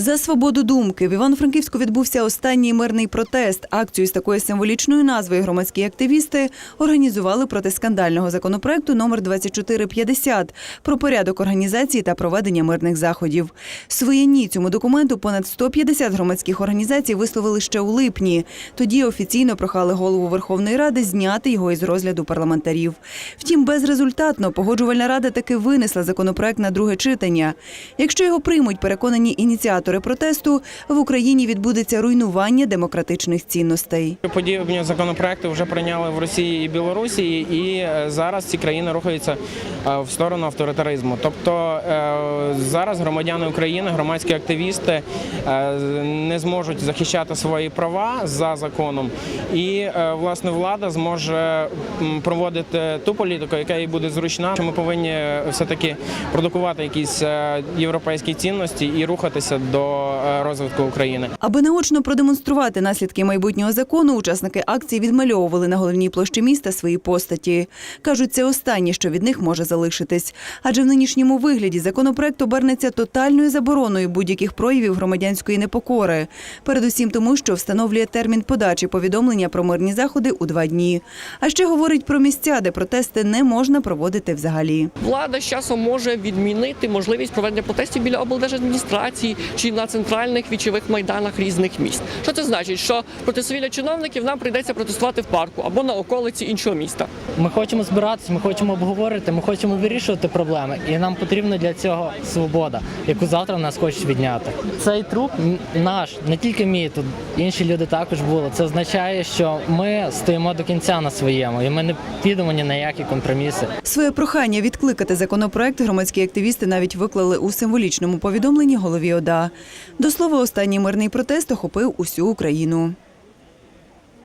За свободу думки в Івано-Франківську відбувся останній мирний протест. Акцію з такою символічною назвою громадські активісти організували проти скандального законопроекту номер 2450 про порядок організації та проведення мирних заходів. Своє ні цьому документу понад 150 громадських організацій висловили ще у липні. Тоді офіційно прохали голову Верховної Ради зняти його із розгляду парламентарів. Втім, безрезультатно погоджувальна рада таки винесла законопроект на друге читання. Якщо його приймуть, переконані ініціатори протесту, в Україні відбудеться руйнування демократичних цінностей. Подібні законопроекти вже прийняли в Росії і Білорусі, і е, зараз ці країни рухаються е, в сторону авторитаризму. Тобто е, зараз громадяни України, громадські активісти не зможуть захищати свої права за законом, і власне влада зможе проводити ту політику, яка їй буде зручна. Ми повинні все таки продукувати якісь європейські цінності і рухатися до е, розвитку України. Аби наочно продемонструвати наслідки майбутнього закону, учасники акції відмальовували на головній площі міста свої постаті. Кажуть, це останнє, що від них може залишитись. Адже в нинішньому вигляді законопроект обернеться тотальною забороною будь-яких проявів громадянської непокори. Передусім тому, що встановлює термін подачі повідомлення про мирні заходи у два дні. А ще говорить про місця, де протести не можна проводити взагалі. Влада з часом може відмінити можливість проведення протестів біля облдержадміністрації чи на центральних вічових майданах різних міст. Що це значить? Що проти свавілля чиновників нам прийдеться протестувати в парку або на околиці іншого міста. Ми хочемо збиратися, ми хочемо обговорити, ми хочемо вирішувати проблеми, і нам потрібна для цього свобода, яку завтра нас хочуть відняти. Цей труп наш, не тільки мій, тут інші люди також були. Це означає, що ми стоїмо до кінця на своєму, і ми не підемо ні на які компроміси. Своє прохання відкликати законопроект громадські активісти навіть виклали у символічному повідомленні голові ОДА. До слова, останній мирний протест охопив усю Україну.